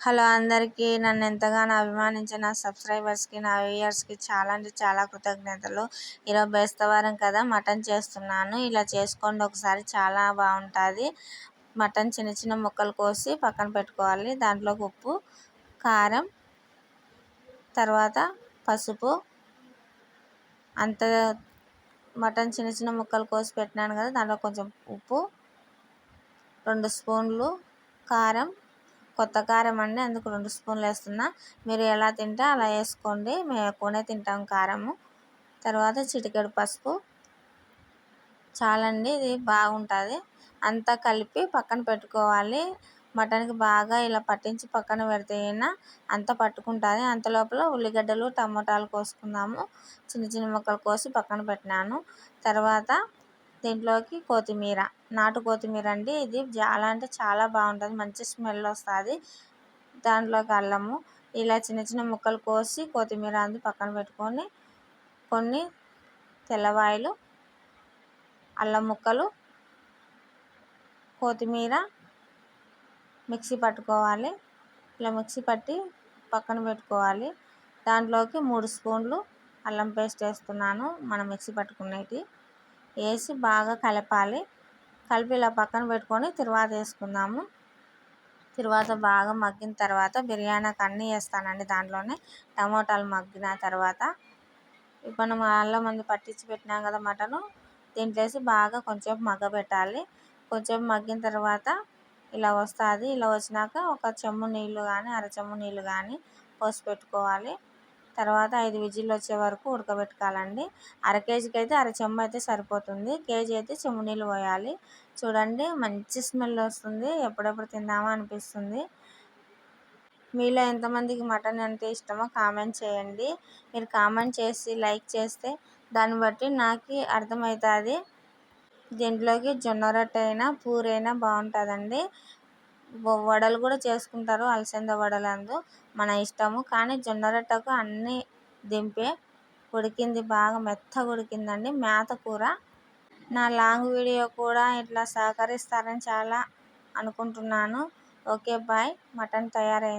Hello అందరికీ. నన్ను ఎంతగానో అభిమానించిన నా సబ్స్క్రైబర్స్కి నా వ్యూయర్స్కి చాలా అంటే చాలా కృతజ్ఞతలు. ఈరోజు బేస్తవారం కదా మటన్ చేస్తున్నాను. ఇలా చేసుకోండి ఒకసారి చాలా బాగుంటుంది. మటన్ చిన్న చిన్న ముక్కలు కోసి పక్కన పెట్టుకోవాలి. దాంట్లో ఉప్పు కారం తర్వాత పసుపు. అంత మటన్ చిన్న చిన్న ముక్కలు కోసి పెట్టినాను కదా దాంట్లో కొంచెం ఉప్పు రెండు స్పూన్లు కారం కొత్త కారం అండి. అందుకు రెండు స్పూన్లు వేస్తున్నా. మీరు ఎలా తింటే అలా వేసుకోండి. మేము ఎక్కువనే తింటాం కారము. తర్వాత చిటికెడు పసుపు. చాలండి ఇది బాగుంటుంది. అంతా కలిపి పక్కన పెట్టుకోవాలి. మటన్కి బాగా ఇలా పట్టించి పక్కన పెడితే అంతా పట్టుకుంటుంది. అంత లోపల ఉల్లిగడ్డలు టమోటాలు కోసుకుందాము చిన్న చిన్న ముక్కలు కోసి పక్కన పెట్టినాను. తర్వాత దీంట్లోకి కొత్తిమీర. నాటు కొత్తిమీర అండి. ఇది చాలా అంటే చాలా బాగుంటుంది. మంచి స్మెల్ వస్తుంది. దాంట్లోకి అల్లము ఇలా చిన్న చిన్న ముక్కలు కోసి కొత్తిమీర అంది పక్కన పెట్టుకొని కొన్ని తెల్లవాయలు అల్లం ముక్కలు కొత్తిమీర మిక్సీ పట్టుకోవాలి. ఇలా మిక్సీ పట్టి పక్కన పెట్టుకోవాలి. దాంట్లోకి మూడు స్పూన్లు అల్లం పేస్ట్ వేస్తున్నాను. మనం మిక్సీ పట్టుకునేటి వేసి బాగా కలపాలి. కలిపి ఇలా పక్కన పెట్టుకొని తర్వాత వేసుకుందాము. తర్వాత బాగా మగ్గిన తర్వాత బిర్యానీకి అన్నీ వేస్తానండి దాంట్లోనే. టమోటాలు మగ్గిన తర్వాత. ఇప్పుడు మనం అల్లం మంది పట్టించి పెట్టినాం కదా మటను. దీంట్లో వేసి బాగా కొంచెం మగ్గబెట్టాలి. కొంచెం మగ్గిన తర్వాత ఇలా వస్తుంది. ఇలా వచ్చినాక ఒక చెమ్ము నీళ్ళు కానీ అర చెమ్ము నీళ్ళు కానీ పోసి పెట్టుకోవాలి. తర్వాత ఐదు విజిల్లు వచ్చే వరకు ఉడకబెట్టుకోవాలండి. అర కేజీకి అయితే అర చెంబు అయితే సరిపోతుంది. కేజీ అయితే చెంబు నీళ్ళు పోయాలి. చూడండి మంచి స్మెల్ వస్తుంది. ఎప్పుడెప్పుడు తిందామా అనిపిస్తుంది. మీలో ఎంతమందికి మటన్ అంటే ఇష్టమో కామెంట్ చేయండి. మీరు కామెంట్ చేసి లైక్ చేస్తే దాన్ని బట్టి నాకు అర్థమవుతుంది. దీంట్లోకి జొన్న రొట్టె అయినా పూరైనా బాగుంటుందండి. వడలు కూడా చేసుకుంటారు. అలసంద వడలందు మన ఇష్టము. కానీ జొన్న రొట్టెకు అన్నీ దింపే ఉడికింది. బాగా మెత్తగా ఉడికిందండి. మేత కూర. నా లాంగ్ వీడియో కూడా ఇట్లా సహకరిస్తారని చాలా అనుకుంటున్నాను. Okay bye. మటన్ తయారైంది.